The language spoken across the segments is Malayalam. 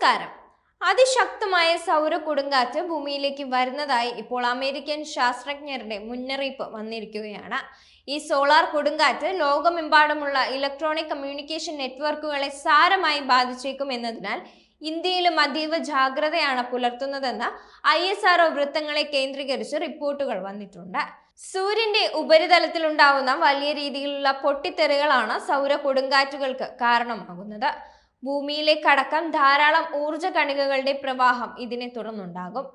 നമസ്കാരം. അതിശക്തമായ സൗര കൊടുങ്കാറ്റ് ഭൂമിയിലേക്ക് വരുന്നതായി ഇപ്പോൾ അമേരിക്കൻ ശാസ്ത്രജ്ഞരുടെ മുന്നറിയിപ്പ് വന്നിരിക്കുകയാണ്. ഈ സോളാർ കൊടുങ്കാറ്റ് ലോകമെമ്പാടുമുള്ള ഇലക്ട്രോണിക് കമ്മ്യൂണിക്കേഷൻ നെറ്റ്വർക്കുകളെ സാരമായി ബാധിച്ചേക്കും എന്നതിനാൽ ഇന്ത്യയിലും അതീവ ജാഗ്രതയാണ് പുലർത്തുന്നതെന്ന് ഐ എസ് ആർഒ വൃത്തങ്ങളെ കേന്ദ്രീകരിച്ച് റിപ്പോർട്ടുകൾ വന്നിട്ടുണ്ട്. സൂര്യന്റെ ഉപരിതലത്തിൽ ഉണ്ടാവുന്ന വലിയ രീതിയിലുള്ള പൊട്ടിത്തെറികളാണ് സൗര കൊടുങ്കാറ്റുകൾക്ക് കാരണമാകുന്നത്. ഭൂമിയിലേക്കടക്കം ധാരാളം ഊർജ കണികകളുടെ പ്രവാഹം ഇതിനെ തുടർന്നുണ്ടാകും.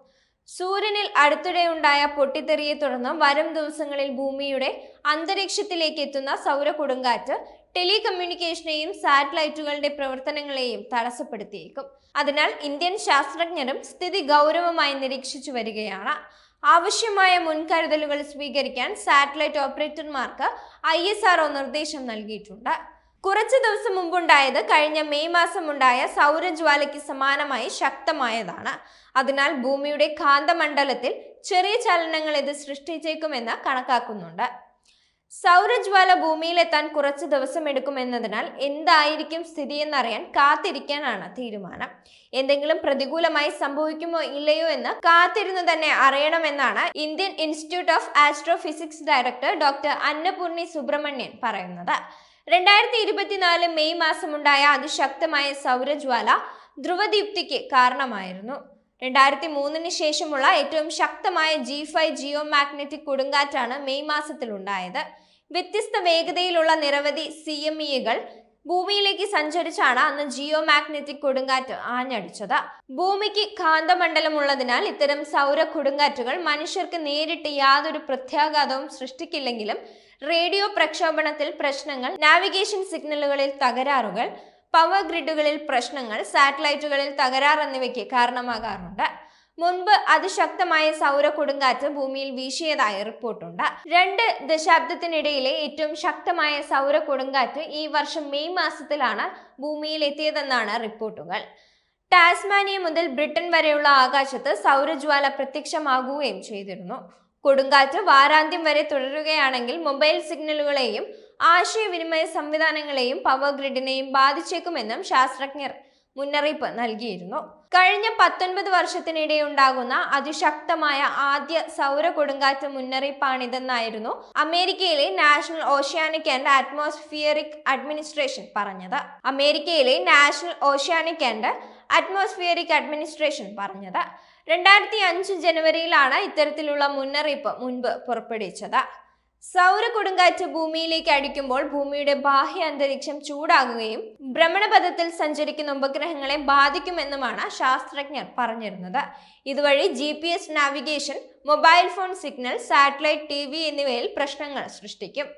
സൂര്യനിൽ അടുത്തിടെ ഉണ്ടായ പൊട്ടിത്തെറിയെ തുടർന്ന് വരും ദിവസങ്ങളിൽ ഭൂമിയുടെ അന്തരീക്ഷത്തിലേക്ക് എത്തുന്ന സൗര കൊടുങ്കാറ്റ് ടെലികമ്മ്യൂണിക്കേഷനെയും സാറ്റലൈറ്റുകളുടെ പ്രവർത്തനങ്ങളെയും തടസ്സപ്പെടുത്തിയേക്കും. അതിനാൽ ഇന്ത്യൻ ശാസ്ത്രജ്ഞരും സ്ഥിതി ഗൗരവമായി നിരീക്ഷിച്ചു വരികയാണ്. ആവശ്യമായ മുൻകരുതലുകൾ സ്വീകരിക്കാൻ സാറ്റലൈറ്റ് ഓപ്പറേറ്റർമാർക്ക് ഐ നിർദ്ദേശം നൽകിയിട്ടുണ്ട്. കുറച്ചു ദിവസം മുമ്പുണ്ടായത് കഴിഞ്ഞ മെയ് മാസം ഉണ്ടായ സൗരജ്വാലയ്ക്ക് സമാനമായി ശക്തമായതാണ്. അതിനാൽ ഭൂമിയുടെ കാന്തമണ്ഡലത്തിൽ ചെറിയ ചലനങ്ങൾ ഇത് സൃഷ്ടിച്ചേക്കുമെന്ന് കണക്കാക്കുന്നുണ്ട്. സൗരജ്വാല ഭൂമിയിലെത്താൻ കുറച്ച് ദിവസം എടുക്കുമെന്നതിനാൽ എന്തായിരിക്കും സ്ഥിതിയെന്നറിയാൻ കാത്തിരിക്കാനാണ് തീരുമാനം. എന്തെങ്കിലും പ്രതികൂലമായി സംഭവിക്കുമോ ഇല്ലയോ എന്ന് കാത്തിരുന്ന് തന്നെ അറിയണമെന്നാണ് Indian Institute of Astrophysics director doctor Annapurni Subramanian പറയുന്നത്. രണ്ടായിരത്തി ഇരുപത്തിനാല് മെയ് മാസമുണ്ടായ അതിശക്തമായ സൗരജ്വാല ധ്രുവദീപ്തിക്ക് കാരണമായിരുന്നു. രണ്ടായിരത്തി മൂന്നിന് ശേഷമുള്ള ഏറ്റവും ശക്തമായ ജി ഫൈവ് ജിയോ മാഗ്നറ്റിക് കൊടുങ്കാറ്റാണ് മെയ് മാസത്തിൽ ഉണ്ടായത് വ്യത്യസ്ത വേഗതയിലുള്ള നിരവധി സി എം ഇകൾ ഭൂമിയിലേക്ക് സഞ്ചരിച്ചാണ് അന്ന് ജിയോ മാഗ്നറ്റിക് കൊടുങ്കാറ്റ് ആഞ്ഞടിച്ചത്. ഭൂമിക്ക് കാന്തമണ്ഡലം ഉള്ളതിനാൽ ഇത്തരം സൗര കൊടുങ്കാറ്റുകൾ മനുഷ്യർക്ക് നേരിട്ട് യാതൊരു പ്രത്യാഘാതവും സൃഷ്ടിക്കില്ലെങ്കിലും റേഡിയോ പ്രക്ഷോഭണത്തിൽ പ്രശ്നങ്ങൾ നാവിഗേഷൻ സിഗ്നലുകളിൽ തകരാറുകൾ പവർ ഗ്രിഡുകളിൽ പ്രശ്നങ്ങൾ സാറ്റലൈറ്റുകളിൽ തകരാർ എന്നിവയ്ക്ക് കാരണമാകാറുണ്ട്. മുൻപ് അതിശക്തമായ സൗര കൊടുങ്കാറ്റ് ഭൂമിയിൽ വീശിയതായി റിപ്പോർട്ടുണ്ട്. രണ്ട് ദശാബ്ദത്തിനിടയിലെ ഏറ്റവും ശക്തമായ സൗര കൊടുങ്കാറ്റ് ഈ വർഷം മെയ് മാസത്തിലാണ് ഭൂമിയിൽ എത്തിയതെന്നാണ് റിപ്പോർട്ടുകൾ. ടാസ്മാനിയ മുതൽ ബ്രിട്ടൻ വരെയുള്ള ആകാശത്ത് സൗരജ്വാല പ്രത്യക്ഷമാകുകയും ചെയ്തിരുന്നു. കൊടുങ്കാറ്റ് വാരാന്ത്യം വരെ തുടരുകയാണെങ്കിൽ മൊബൈൽ സിഗ്നലുകളെയും ആശയവിനിമയ സംവിധാനങ്ങളെയും പവർ ഗ്രിഡിനെയും ബാധിച്ചേക്കുമെന്നും ശാസ്ത്രജ്ഞർ മുന്നറിയിപ്പ് നൽകിയിരുന്നു. കഴിഞ്ഞ പത്തൊൻപത് വർഷത്തിനിടെ ഉണ്ടാകുന്ന അതിശക്തമായ ആദ്യ സൗര കൊടുങ്കാറ്റ് മുന്നറിയിപ്പാണിതെന്നായിരുന്നു അമേരിക്കയിലെ National Oceanic and Atmospheric Administration പറഞ്ഞത്. അമേരിക്കയിലെ National Oceanic and Atmospheric Administration പറഞ്ഞത്. രണ്ടായിരത്തി അഞ്ച് ജനുവരിയിലാണ് ഇത്തരത്തിലുള്ള മുന്നറിയിപ്പ് മുൻപ് പുറപ്പെടുവിച്ചത്. സൗര കൊടുങ്കാറ്റ് ഭൂമിയിലേക്ക് അടിക്കുമ്പോൾ ഭൂമിയുടെ ബാഹ്യ അന്തരീക്ഷം ചൂടാകുകയും ഭ്രമണപഥത്തിൽ സഞ്ചരിക്കുന്ന ഉപഗ്രഹങ്ങളെ ബാധിക്കുമെന്നുമാണ് ശാസ്ത്രജ്ഞർ പറഞ്ഞിരുന്നത്. ഇതുവഴി G P S navigation mobile phone signal satellite T എന്നിവയിൽ പ്രശ്നങ്ങൾ സൃഷ്ടിക്കും.